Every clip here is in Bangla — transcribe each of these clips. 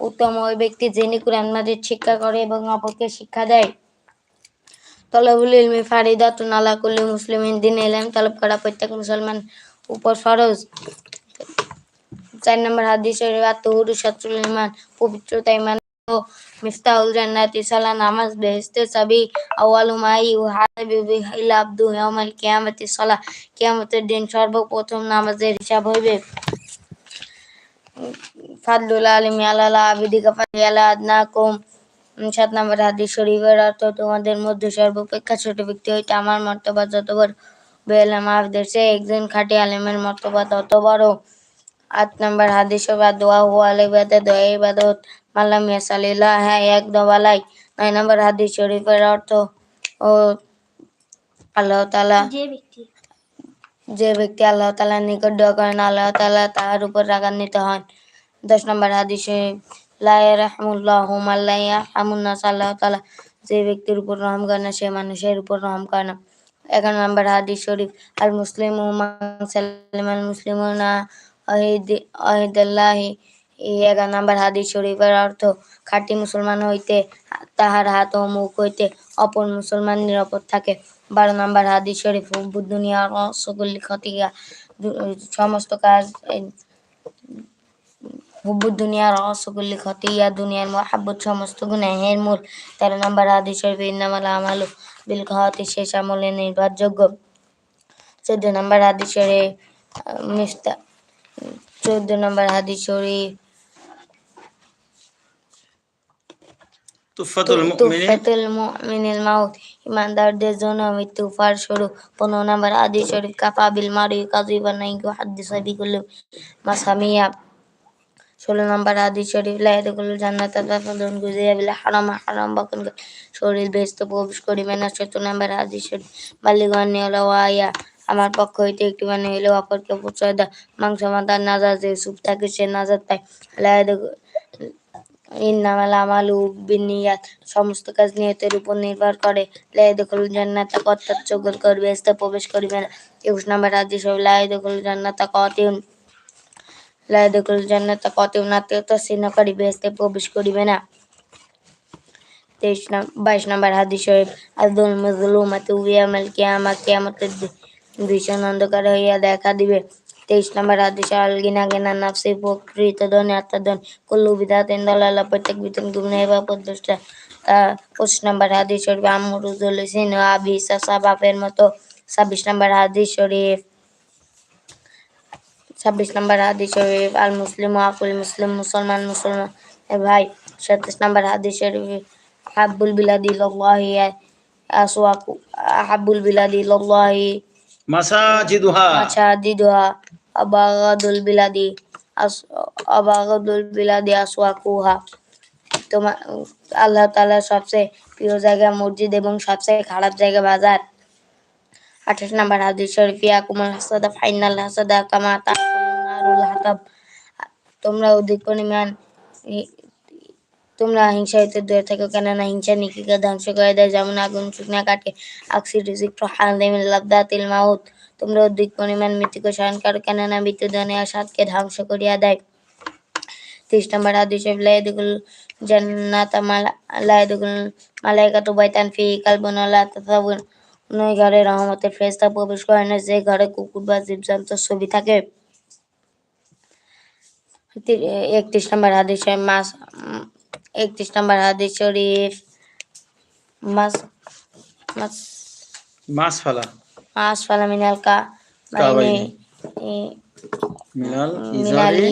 উত্তম ওই ব্যক্তি যিনি কোরআন মাজিদ শিক্ষা করে এবং অপরকে শিক্ষা দেয়। তলবুল ইলমি ফারিদাতুন আলা কুল্লি মুসলিমিন, দিন এলেন তলব করা প্রত্যেক মুসলমান উপর ফরজ। চার নম্বর হাদিস আত্মহুরু শাত্রুল ইমান পবিত্রতা ইমান ও মিফতাহুল জান্নাতি সালা নামাজ বেহেস্তে সাবি আওয়ালু মাই ইউহাসাবু বিহিল আবদু কিয়ামতি কিয়ামতের দিন সর্বপ্রথম নামাজের হিসাব হইবে। ফাদলুল আলিমি আলালা আবিদিকা ফাদিয়ালা আদনাকুম। সাত নম্বর হাদিস শরীফের অর্থ তোমাদের মধ্যে সর্বাপেক্ষা ছোট ব্যক্তি হইতে আমার মর্তবা যত বড় বেলাম সে একজন খাঁটি আলেমের মর্তবা তত বড়। আট নম্বর হাদিস বা দোয়া হুয়া আলিবাদে দোয়া ইবাদত মাল্লাম ইয়াসালিল্লাহ হ্যাঁ এক দোয়ালাই নয় নম্বর হাদিস শরীফের অর্থ ও আল্লাহ তাআলা যে ব্যক্তি যে ব্যক্তি আল্লাহ তাআলার নিকট দোয়া করেন আল্লাহ তালা তাহার উপর রাগান্বিত হন। দশ নম্বর হাদিসে তাআলা যে ব্যক্তির উপর রহম করে না, সে মানুষের উপর রহম করে না। এগারো নম্বর হাদিস শরীফ, আল মুসলিম আল আহিদাল্লাহি এই এগারো নম্বর হাদিস শরীফের অর্থ, খাঁটি মুসলমান হইতে, তাহার হাত ও মুখ হইতে অপর মুসলমান নিরাপদ থাকে। বারো নম্বর হাদিস শরীফ দুনিয়া সকল দু- সমস্ত কাজ এই হুব্বুদ দুনিয়ার রসকল্লি খতিয়া দুনিয়ার মহাব্বত সমস্ত গুনাহের মূল। তেরো নম্বর হাদিস শরীফ ইন্নামাল আমালু বিল খাওয়াতি শেষ আমলে নির্ভরযোগ্য। চোদ্দ নম্বর হাদিস শরীফ মিফতা চোদ্দ নম্বর হাদিস শরীফ তুফাতুল মুমিনিল মাউত। ইমানদারদের জন্য মৃত্যু ফার শুরু পনেরো নম্বর হাদিস শরীফ কাফা বিল মারি কাজিবান নাইকু হাদিস বিকুল্লু মাসামিয়া। ষোলো নম্বর হাদিস শরীফ লাইদুল জান্নাত বিল, হারাম হারাম বকন শরীর বেস্ত প্রবেশ করিবে না। সতেরো নম্বর হাদিস শরীফ বালিগণ ওয়াইয়া, আমার পক্ষ হইতে একটি মানে হইলে, অপরকে প্রশ্রয় দেয় মাংস মাতার নাজার যে সুপ থাকে সে নাজার পায়। লাইদুল ইন্নামাল আমালু বিনিয়াত, সমস্ত কাজ নিয়তের উপর নির্ভর করে। লাইদুল জান্নাতা কত্তার চগল করবে বেহেশতে প্রবেশ করিবে না। একুশ নম্বর হাদিস শরীফ লাইদুল জান্নাতা কতিউন জান্নাতা বেহেশতে প্রবেশ করিবে না। তেইশ বাইশ নম্বর হাদিস শরীফ, আব্দুল মজলুমাত কিয়ামা কিয়ামতের ভীষণ অন্ধকার হইয়া দেখা দিবে। তেইশ নম্বর হাদিস গিনা গিনা নাফসি প্রকৃত ধন আত্মধন কুল্লু প্রত্যেক বিতন গুমনে বা পদ্মষ্টা তা পঁচিশ নম্বর হাদিস শরীফ আমরুজুল সিন আবি বাপের মতো। ছাব্বিশ নম্বর হাদিস শরীফ ছাব্বিশ নম্বর হাদিস শরীফ আল মুসলিম আকুল মুসলিম মুসলমান মুসলমান। ভাই সাতাশ নম্বর হাদিস শরীফ হাব্বুল বিলাদি লল্লাহি আসওয়াকু হাব্বুল বিলাদি লল্লাহি মাসাজিদুহা। মাসাদিদুহা আবাগাদুল বিলাদি আবাগাদুল বিলাদি আসওয়াকুহা। তোমার আল্লাহ তাআলার সবচেয়ে প্রিয় জায়গা মসজিদ এবং সবচেয়ে খারাপ জায়গা বাজার। আঠাশ নম্বর হাদিস শরীফ ইয়াকুমুল হাসাদা ফাইনাল হাসাদা কামা নারুল হাতাব তোমরা অধিক পরিমাণ তোমরা হিংসা হইতে দূরে থাকো, কেননা হিংসা নিকিকে ধ্বংস করে দেয়। যেমন আগুন শুকনা কাটে আকসি রিজিক হালিমিল লাবদাতিল মাউত। তোমরা অধিক পরিমাণ মৃত্যুকে স্মরণ করো, কেননা মৃত্যু ধনে আসাদকে ধ্বংস করিয়া দেয়। তিরিশ নম্বর লাইদুল লাইদুল বাইতান ফি ঘরে রহমতের প্রবেশ করে না যে ঘরে কুকুর বা জীবজন্তুর ছবি থাকে। একত্রিশ নম্বর হাদিস শরীফ মাস একত্রিশ নম্বর হাদিস শরীফ মাস মাস মাস ফালা মাস ফালা মিনাল কা। বাইনি মিনাল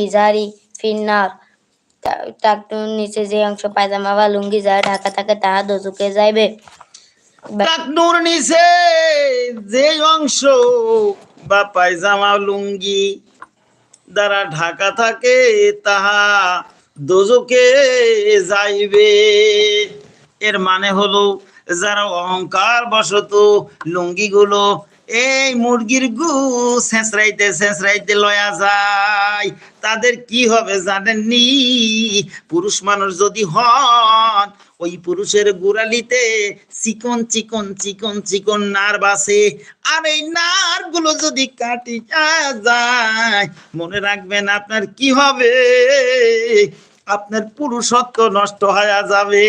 ইজারি ফিন্নার। টাকটুর নিচে যে অংশ পায়জামা বা লুঙ্গি যা ঢাকা থাকে তাহা দোজুকে যাইবে। টাকনুর নিচে যে অংশ বা পায়জামা লুঙ্গি দ্বারা ঢাকা থাকে, তাহা দোজকে যাইবে। এর মানে হলো, যারা অহংকার বশত লুঙ্গিগুলো এই মুরগির গু ছেঁচড়াইতে ছেঁচড়াইতে লয়া যায়, তাদের কি হবে জানেননি? পুরুষ মানুষ যদি হন ওই পুরুষের গোড়ালিতে চিকন চিকন চিকন চিকন নার বাসে। আর এই নারগুলো যদি কাটি যায়, মনে রাখবেন আপনার কি হবে? আপনার পুরুষত্ব নষ্ট হয়ে যাবে।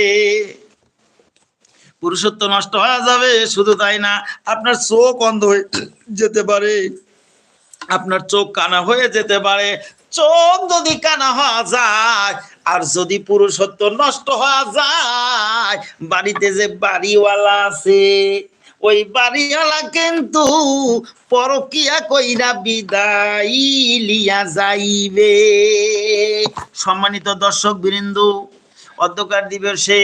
পুরুষত্ব নষ্ট হয়ে যাবে, শুধু তাই না, আপনার চোখ অন্ধ হয়ে যেতে পারে। আপনার চোখ কানা হয়ে যেতে পারে। চোখ যদি কানা হওয়া যায় আর যদি পুরুষত্ব নষ্ট হওয়া যায়, বাড়িতে যে বাড়িওয়ালা আছে, ওই বাড়িওয়ালা কিন্তু পরকিয়া কইরা বিদায় লিয়া যাইবে। সম্মানিত দর্শক বৃন্দু অধ্যকার দিবসে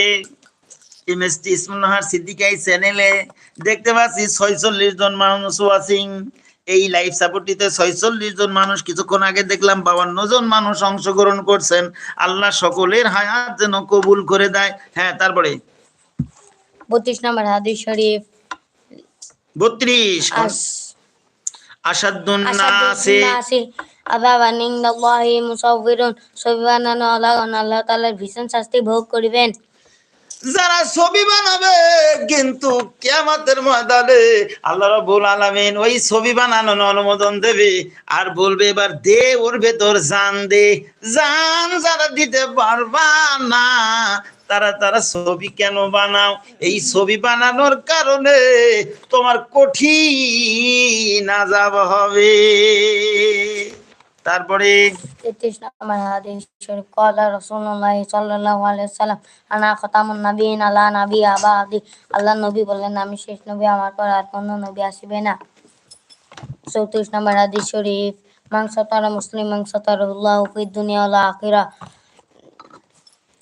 এমএসটি ইসমুল্লাহার সিদ্দিকাই চ্যানেলে দেখতে পাচ্ছি ছয়চল্লিশ জন মানুষ ওয়াচিং এই লাইভ সাপোর্টটিতে ছয়চল্লিশ জন মানুষ কিছুক্ষণ আগে দেখলাম বাবান্ন জন মানুষ অংশগ্রহণ করছেন। আল্লাহ সকলের হায়াত যেন কবুল করে দেয়। হ্যাঁ তারপরে? বত্রিশ নম্বর হাদিস শরীফ। বত্রিশ। আস আসাদুন নাসে। ইনদাল্লাহি মুসাউবিরুন ছবি আল্লাহ আল্লাহ তাআলার ভীষণ শাস্তি ভোগ করিবেন। যারা ছবি বানাবে, কিন্তু কেয়ামতের ময়দানে আল্লাহ রাব্বুল আলামিন ওই ছবি বানানোর অনুমোদন দেবে। আর বলবে, এবার দে ওর ভেতর জান দে। জান যারা দিতে পারবা না, তারা তারা ছবি কেন বানাও? এই ছবি বানানোর কারণে তোমার কঠিন আযাব হবে। তারপরে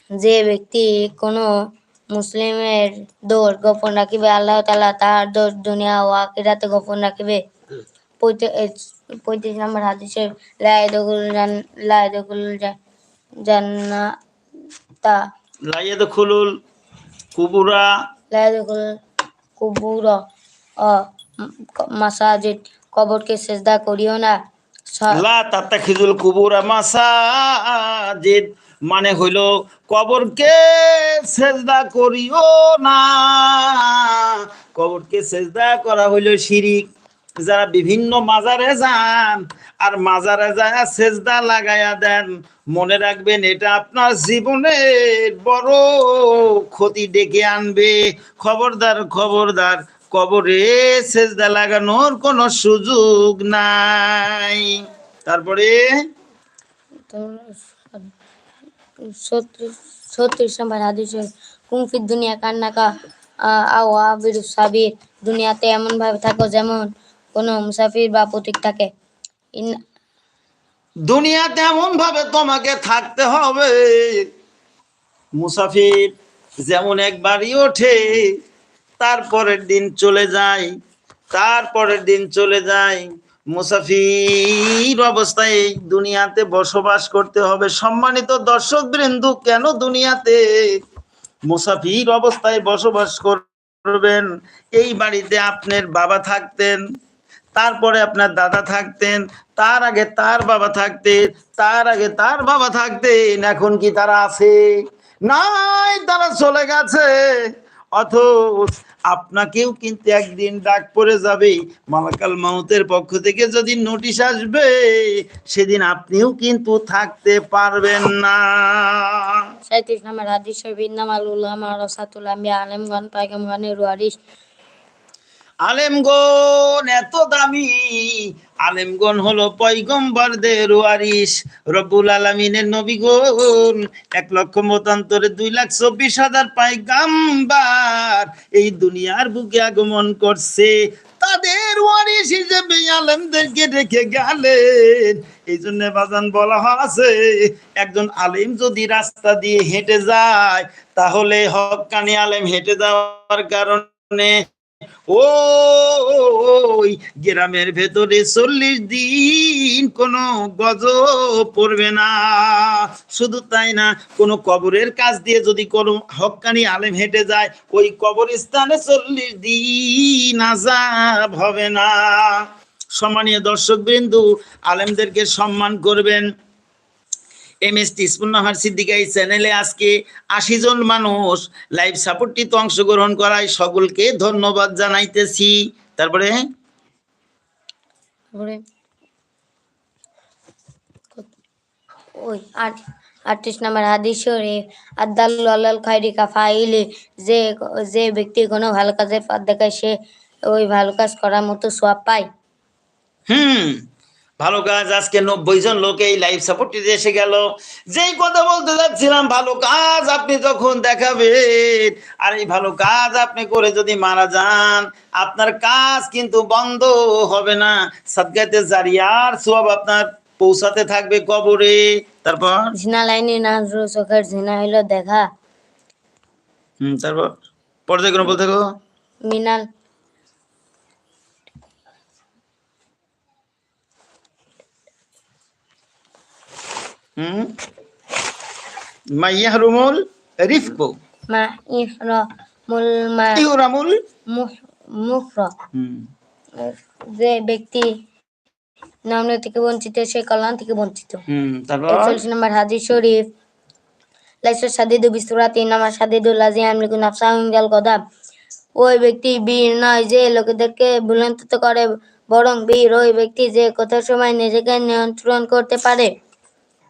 যে ব্যক্তি কোনো মুসলিমের দোষ গোপন রাখিবে আল্লাহ তালা তার দোষ দুনিয়া ও আকিরাতে গোপন রাখিবে। পঁয়ত্রিশ নম্বর হাদিসে লাইদুল জান লাইদুল জান্নাতা। লাইয়াদ খুলুল কুবুরা। লাইদুল কুবুর ও মাসাজিদ কবরকে সেজদা করিও না। লা তাত্তাখিজুল কুবুরা মাসাজিদ মানে হইল কবরকে সেজদা করিও না। কবরকে সেজদা করা হইল শিরিক। যারা বিভিন্ন মাজারে যান আর মাজারে যায় সেজদা লাগায়া দেন, মনে রাখবেন এটা আপনার জীবনের বড় ক্ষতি ডেকে আনবে। খবরদার খবরদার, কবরে সেজদা লাগানোর কোনো সুযোগ নাই। তারপরে? দুনিয়া কান্নাকা আওয়া বিরু সাবির। দুনিয়াতে এমন ভাবে থাকো যেমন কোনো মুসাফির বা প্রতীক থাকে। দুনিয়াতে এমন ভাবে তোমাকে থাকতে হবে। মুসাফির যেমন একবারই ওঠে, তারপরের দিন চলে যায়, তারপরের দিন চলে যায়। মুসাফির অবস্থায় এই দুনিয়াতে বসবাস করতে হবে। সম্মানিত দর্শক বৃন্দু কেন দুনিয়াতে মুসাফির অবস্থায় বসবাস করবেন? এই বাড়িতে আপনার বাবা থাকতেন তারপরে আপনার দাদা থাকতেন, তার আগে তার বাবা থাকতেন, তার আগে তার বাবা থাকতেন, এখন কি তারা আছে? নাই, তারা চলে গেছে। অথচ আপনাকেও কিন্তু একদিন ডাক পড়ে যাবে, মালাকাল মাউতের পক্ষ থেকে যদি নোটিশ আসবে, সেদিন আপনিও কিন্তু থাকতে পারবেন না। সাঁত্রিশ নম্বর হাদিস নামাল উলামা রসাতুল আম্বিয়া আলেমগণ পায়গামগণের ওয়ারিস আলেমগণ এত দামি। আলেমগণ হলো পয়গম্বরদের ওয়ারিস রব্বুল আলমিনের নবীগণ, এক লক্ষ মতান্তরে দুই লাখ চব্বিশ হাজার পাইগাম্বার এই দুনিয়ার বুকে আগমন করছে। তাদের ওয়ারিস হিসেবে আলেমদেরকে রেখে গেলেন। এই জন্য বাজান বলা আছে একজন আলেম যদি রাস্তা দিয়ে হেঁটে যায়, তাহলে হকানি আলেম হেঁটে যাওয়ার কারণে ওই গ্রামের ভেতরে চল্লিশ দিন কোনো গজ পড়বে না। শুধু তাই না, কোনো কবরের কাজ দিয়ে যদি কোনো হক্কানি আলেম হেঁটে যায়, ওই কবরস্থানে চল্লিশ দিন আজাব হবে না। সম্মানীয় দর্শক বিন্দু আলেমদেরকে সম্মান করবেন। এম এস তিসমুন্নাহার সিদ্দিকা এই চ্যানেলে আজকে আশি জন মানুষ লাইভ সাপোর্টটিতে অংশগ্রহণ করায় সকলকে ধন্যবাদ জানাইতেছি। তারপরে? ওই আট আটত্রিশ নম্বর হাদিস শরীফ আদাল্লু আল্লাল খাইরি কাফাইলি যে যে ব্যক্তি কোনো ভালো পথ দেখায় সে ওই ভালো কাজ করার মতো সোয়াব পায়। হুম। ভালো কাজ আজকে নব্বই জন লোক এই লাইভ সাপোর্টে এসে গেল। যেই কথা বলতে যাচ্ছিলাম ভালো কাজ আপনি যখন দেখাবেন। আর এই ভালো কাজ আপনি করে যদি মারা যান আপনার কাজ কিন্তু বন্ধ হবে না। সাদগাতে জারিয়ার সব আপনার পৌঁছাতে থাকবে কবরে। তারপর? ঝিনা লাইনে নাজরু চোখের ঝিনা হইল দেখা। হুম তারপর? পর্যায়ক্রম বলতে থাকো। মিনাল। হুম? রিফকু। মা ইহরামুল মা মুহরা। হুম। যে ব্যক্তি নাম থেকে বঞ্চিত সে কল্যাণ থেকে বঞ্চিত। হুম তারপর? নম্বর হাদিস শরীফ। লাইসা সাদিদু বিস্তুরাতি নামা সাদিদু লাজি আমলিকু নাফসা ইনদাল গদাব ওই ব্যক্তি বীর নয় যে লোকেদেরকে ভুলন্তিত করে বরং বীর ওই ব্যক্তি যে কথা সময় নিজেকে নিয়ন্ত্রণ করতে পারে।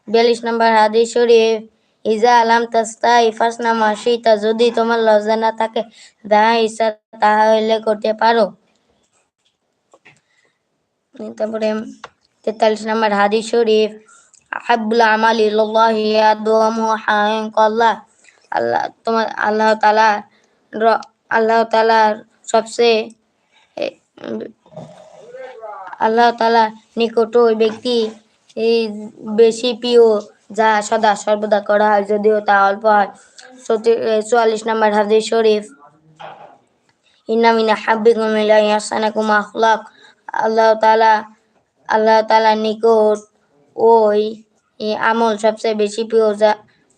বিয়াল্লিশ নম্বর হাদিস শরীফ, ইজা আলাম তাস্তা ইফাস নামা শীতা যদি তোমার লজ্জা না থাকে, যাহা ইচ্ছা তাহা হইলে করতে পারো। তারপরে তেতাল্লিশ নম্বর হাদিস শরীফ আহাবুল আমাল ইল্লাহ কল্লাহ আল্লাহ তোমার, আল্লাহ তাআলা র- আল্লাহ তাআলার সবচেয়ে আল্লাহ তাআলা নিকট ওই ব্যক্তি এই বেশি প্রিয় যা সদা সর্বদা করা হয় যদিও তা অল্প হয়। চুয়াল্লিশ নম্বর হাদিস শরীফ। ইন্নামিনা হাব্বিকুম ইলাইহি আহসানাকুম আখলাক। আল্লাহ তাআলা, আল্লাহ তাআলার নিকট ওই আমল সবচেয়ে বেশি প্রিয় যা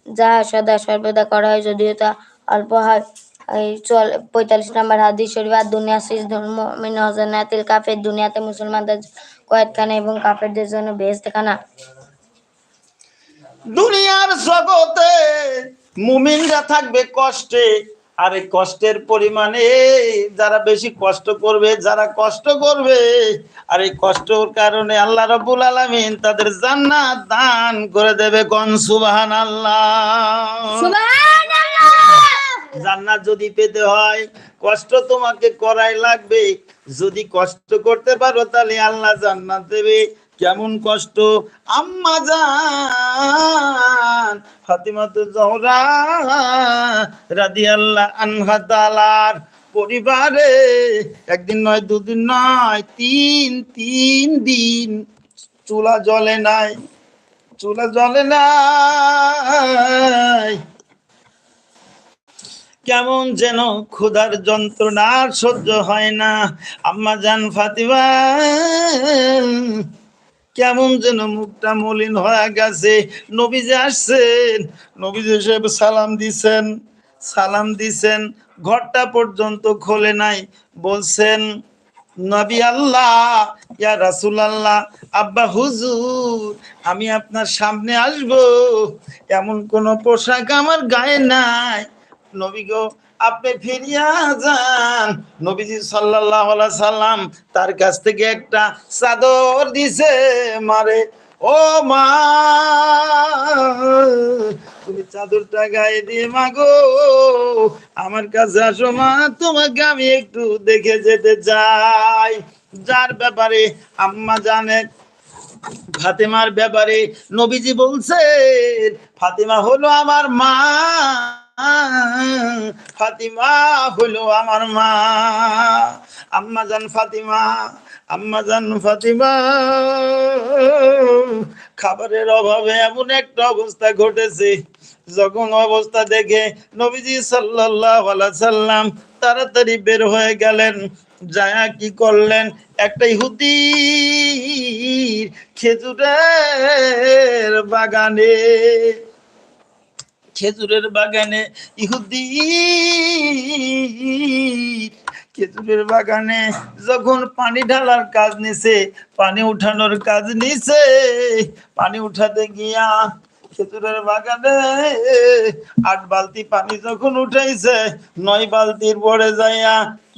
যা সদা সর্বদা করা হয় যদিও তা অল্প হয়। এই চল পঁয়তাল্লিশ নম্বর হাদিস শরীফ, আর দুনিয়া শেষ ধর্ম মিন হজনাতিল কাফের দুনিয়াতে মুসলমানদের কয়েদখানা এবং কাফেরদের জন্য বেহেস্তখানা দুনিয়ার জগতে মুমিনরা থাকবে কষ্টে আর এই কষ্টের পরিমাণে যারা বেশি কষ্ট করবে যারা কষ্ট করবে আর এই কষ্টর কারণে আল্লাহ রাব্বুল আলামিন তাদের জান্নাত দান করে দেবে কোন সুবহানাল্লাহ! জান্নাত যদি পেতে হয় কষ্ট তোমাকে করাই লাগবে যদি কষ্ট করতে পারো তাহলে আল্লাহ জান্নাত দেবে। কেমন কষ্ট? আম্মা জান, ফাতিমাতু জহরা রাদিয়াল্লাহু আনহা তাআলার পরিবারে একদিন নয়, দুদিন নয়, তিন তিন দিন চুলা জ্বলে নাই, চুলা জ্বলে নাই। কেমন যেন ক্ষুধার যন্ত্রণা সহ্য হয় না। আম্মা জান ফাতিমা, কেমন যেন মুখটা মলিন হয়ে গেছে। নবীজি আসছেন। নবীজি সাহেব সালাম দিছেন সালাম দিছেন। ঘরটা পর্যন্ত খোলে নাই। বলছেন, নবী আল্লাহ, ইয়া রাসূল আল্লাহ, আব্বা হুজুর, আমি আপনার সামনে আসব। এমন কোন পোশাক আমার গায়ে নাই। নবী গো আপনি ফিরিয়া যান। নবীজি আলাইহি সাল্লাম তার কাছ থেকে একটা চাদর দিছে, মারে, ও মা, তুমি চাদরটা গায়ে দিয়ে মাগো, আমার কাছে আসো মা, তোমাকে আমি একটু দেখে যেতে চাই। যার ব্যাপারে আম্মা জানে, ফাতেমার ব্যাপারে নবীজি বলছেন, ফাতেমা হলো আমার মা। ফাতিমা হলো আমার মা। আম্মা জান ফাতিমা, আম্মা জান ফাতিমা। খাবারের অভাবে এমন একটা অবস্থা ঘটেছে, যখন অবস্থা দেখে নবীজি আলাইহি সাল্লাম তাড়াতাড়ি বের হয়ে গেলেন। যায়া কি করলেন? একটা ইহুদি খেজুরের বাগানে। খেজুরের বাগানে ইহুদি, খেজুরের বাগানে যখন পানি ঢালার কাজ নিছে, পানি উঠানোর কাজ নিছে, পানি উঠাতে গিয়া খেজুরের বাগানে আট বালতি পানি যখন উঠাইছে, নয় বালতির পরে যাইয়া